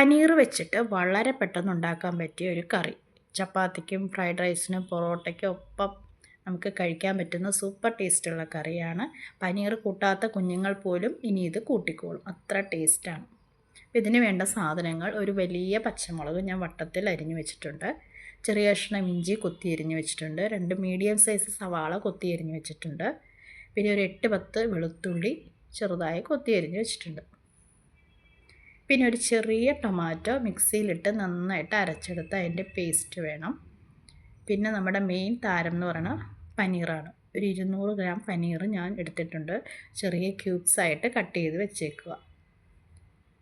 പനീർ വെച്ചിട്ട് വളരെ പെട്ടെന്ന് ഉണ്ടാക്കാൻ പറ്റിയ ഒരു കറി. ചപ്പാത്തിക്കും ഫ്രൈഡ് റൈസിനും പൊറോട്ടയ്ക്കും ഒപ്പം നമുക്ക് കഴിക്കാൻ പറ്റുന്ന സൂപ്പർ ടേസ്റ്റുള്ള കറിയാണ്. പനീർ കൂട്ടാത്ത കുഞ്ഞുങ്ങൾ പോലും ഇനി ഇത് കൂട്ടിക്കോളും. അത്ര ടേസ്റ്റാണ്. ഇതിന് വേണ്ട സാധനങ്ങൾ ഒരു വലിയ പച്ചമുളക് ഞാൻ വട്ടത്തിൽ അരിഞ്ഞു വെച്ചിട്ടുണ്ട്. ചെറിയ കഷ്ണം ഇഞ്ചി കൊത്തി അരിഞ്ഞു വെച്ചിട്ടുണ്ട്. രണ്ട് മീഡിയം സൈസ് സവാള കൊത്തി അരിഞ്ഞു വെച്ചിട്ടുണ്ട്. പിന്നെ ഒരു എട്ട് പത്ത് വെളുത്തുള്ളി ചെറുതായി കൊത്തി അരിഞ്ഞു വെച്ചിട്ടുണ്ട്. പിന്നെ ഒരു ചെറിയ ടൊമാറ്റോ മിക്സിയിലിട്ട് നന്നായിട്ട് അരച്ചെടുത്ത് അതിന്റെ പേസ്റ്റ് വേണം. പിന്നെ നമ്മുടെ മെയിൻ താരം എന്ന് പറയുന്നത് പനീറാണ്. ഒരു ഇരുന്നൂറ് ഗ്രാം പനീർ ഞാൻ എടുത്തിട്ടുണ്ട്. ചെറിയ ക്യൂബ്സ് ആയിട്ട് കട്ട് ചെയ്ത് വെച്ചേക്കുക.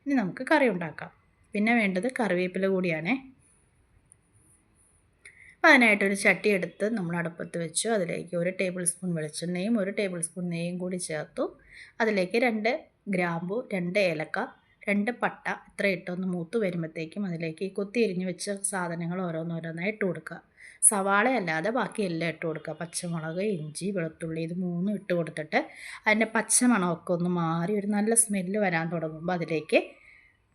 ഇനി നമുക്ക് കറി ഉണ്ടാക്കാം. പിന്നെ വേണ്ടത് കറിവേപ്പില കൂടിയാണേ. അപ്പോൾ അതിനായിട്ടൊരു ചട്ടി എടുത്ത് നമ്മൾ അടുപ്പത്ത് വെച്ചു. അതിലേക്ക് ഒരു ടേബിൾ സ്പൂൺ വെളിച്ചെണ്ണയും ഒരു ടേബിൾ സ്പൂൺ നെയ്യും കൂടി ചേർത്തു. അതിലേക്ക് രണ്ട് ഗ്രാമ്പു രണ്ട് ഏലക്ക രണ്ട് പട്ട ഇത്ര ഇട്ടൊന്ന് മൂത്ത് വരുമ്പോഴത്തേക്കും അതിലേക്ക് ഈ കൊത്തി എരിഞ്ഞ് വെച്ച സാധനങ്ങൾ ഓരോന്നോരോന്നായി ഇട്ട് കൊടുക്കുക. സവാള അല്ലാതെ ബാക്കി എല്ലാം ഇട്ട് കൊടുക്കുക. പച്ചമുളക് ഇഞ്ചി വെളുത്തുള്ളി ഇത് മൂന്നും ഇട്ട് കൊടുത്തിട്ട് അതിന്റെ പച്ചമണമൊക്കെ ഒന്ന് മാറി ഒരു നല്ല സ്മെല്ല് വരാൻ തുടങ്ങുമ്പോൾ അതിലേക്ക്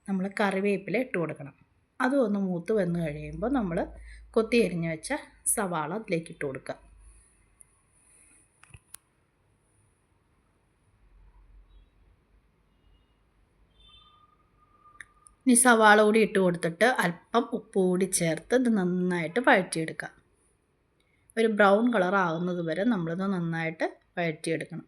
നമ്മൾ കറിവേപ്പില ഇട്ട് കൊടുക്കണം. അതും ഒന്ന് മൂത്ത് വന്ന് കഴിയുമ്പോൾ നമ്മൾ കൊത്തി എരിഞ്ഞ് വെച്ച സവാള അതിലേക്ക് ഇട്ട് കൊടുക്കുക. ഇനി സവാള കൂടി ഇട്ട് കൊടുത്തിട്ട് അല്പം ഉപ്പ് കൂടി ചേർത്ത് ഇത് നന്നായിട്ട് വഴറ്റിയെടുക്കുക ഒരു ബ്രൗൺ കളർ ആകുന്നത് വരെ നമ്മളിത് നന്നായിട്ട് വഴറ്റിയെടുക്കണം.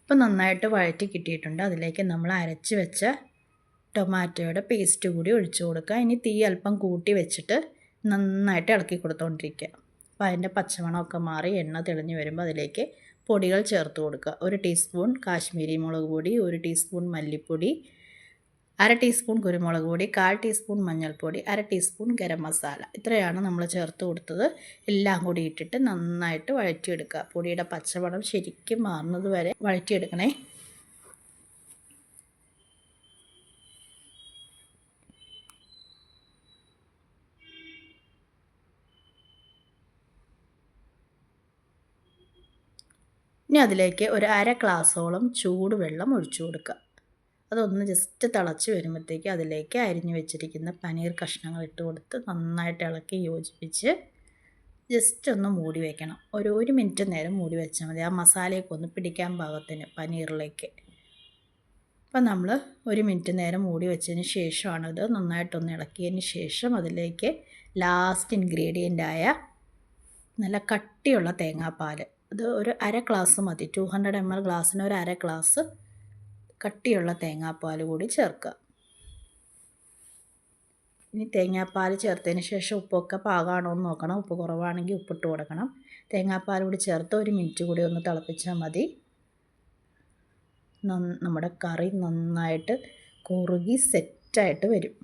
ഇപ്പം നന്നായിട്ട് വഴറ്റി കിട്ടിയിട്ടുണ്ട്. അതിലേക്ക് നമ്മൾ അരച്ച് വെച്ച ടൊമാറ്റോയുടെ പേസ്റ്റ് കൂടി ഒഴിച്ചു കൊടുക്കുക. ഇനി തീ അല്പം കൂട്ടി വെച്ചിട്ട് നന്നായിട്ട് ഇളക്കി കൊടുത്തുകൊണ്ടിരിക്കുക അപ്പോൾ അതിന്റെ പച്ചമണമൊക്കെ മാറി എണ്ണ തെളിഞ്ഞ് വരുമ്പോൾ അതിലേക്ക് പൊടികൾ ചേർത്ത് കൊടുക്കുക. ഒരു ടീസ്പൂൺ കാശ്മീരി മുളക് പൊടി ഒരു ടീസ്പൂൺ മല്ലിപ്പൊടി അര ടീസ്പൂൺ കുരുമുളക് പൊടി കാൽ ടീസ്പൂൺ മഞ്ഞൾപ്പൊടി അര ടീസ്പൂൺ ഗരം മസാല. ഇത്രയാണ് നമ്മൾ ചേർത്ത് കൊടുത്തത്. എല്ലാം കൂടി ഇട്ടിട്ട് നന്നായിട്ട് വഴറ്റിയെടുക്കുക. പൊടിയുടെ പച്ചമണം ശരിക്കും മാറുന്നത് വരെ വഴറ്റിയെടുക്കണേ. ഇനി അതിലേക്ക് ഒരു അര ഗ്ലാസ്സോളം ചൂടുവെള്ളം ഒഴിച്ചു കൊടുക്കുക. അതൊന്ന് ജസ്റ്റ് തിളച്ച് വരുമ്പോഴത്തേക്ക് അതിലേക്ക് അരിഞ്ഞു വെച്ചിരിക്കുന്ന പനീർ കഷ്ണങ്ങൾ ഇട്ട് കൊടുത്ത് നന്നായിട്ട് ഇളക്കി യോജിപ്പിച്ച് ജസ്റ്റ് ഒന്ന് മൂടി വയ്ക്കണം ഒരു ഒരു മിനിറ്റ് നേരം മൂടി വെച്ചാൽ മതി. ആ മസാലയൊക്കെ ഒന്ന് പിടിക്കാൻ പാകത്തിന് പനീറിലേക്ക്. അപ്പം നമ്മൾ ഒരു മിനിറ്റ് നേരം മൂടി വെച്ചതിന് ശേഷമാണിത് നന്നായിട്ടൊന്ന് ഇളക്കിയതിന് ശേഷം അതിലേക്ക് ലാസ്റ്റ് ഇൻഗ്രീഡിയന്റായ നല്ല കട്ടിയുള്ള തേങ്ങാപ്പാൽ ഇത് ഒരു അര ഗ്ലാസ് മതി. ടു ഹൺഡ്രഡ് എം എൽ ഗ്ലാസ്സിന് ഒരു അര ഗ്ലാസ് കട്ടിയുള്ള തേങ്ങാപ്പാൽ കൂടി ചേർക്കുക. ഇനി തേങ്ങാപ്പാൽ ചേർത്തതിന് ശേഷം ഉപ്പൊക്കെ പാകമാണോ എന്ന് നോക്കണം. ഉപ്പ് കുറവാണെങ്കിൽ ഉപ്പിട്ട് കൊടുക്കണം. തേങ്ങാപ്പാൽ കൂടി ചേർത്ത് ഒരു മിനിറ്റ് കൂടി ഒന്ന് തിളപ്പിച്ചാൽ മതി. നമ്മുടെ കറി നന്നായിട്ട് കുറുകി സെറ്റായിട്ട് വരും.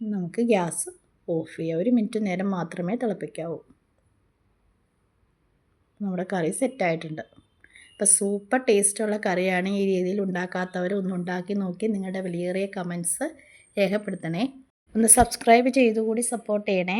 നമുക്ക് ഗ്യാസ് ഓഫ് ചെയ്യാം. ഒരു മിനിറ്റ് നേരം മാത്രമേ തിളപ്പിക്കാവൂ. നമ്മുടെ കറി സെറ്റായിട്ടുണ്ട്. അപ്പോൾ സൂപ്പർ ടേസ്റ്റുള്ള കറിയാണ് ഈ രീതിയിൽ ഉണ്ടാക്കാത്തവർ ഒന്ന് ഉണ്ടാക്കി നോക്കി നിങ്ങളുടെ വിലയേറിയ കമൻസ് രേഖപ്പെടുത്തണേ. ഒന്ന് സബ്സ്ക്രൈബ് ചെയ്തുകൂടി സപ്പോർട്ട് ചെയ്യണേ.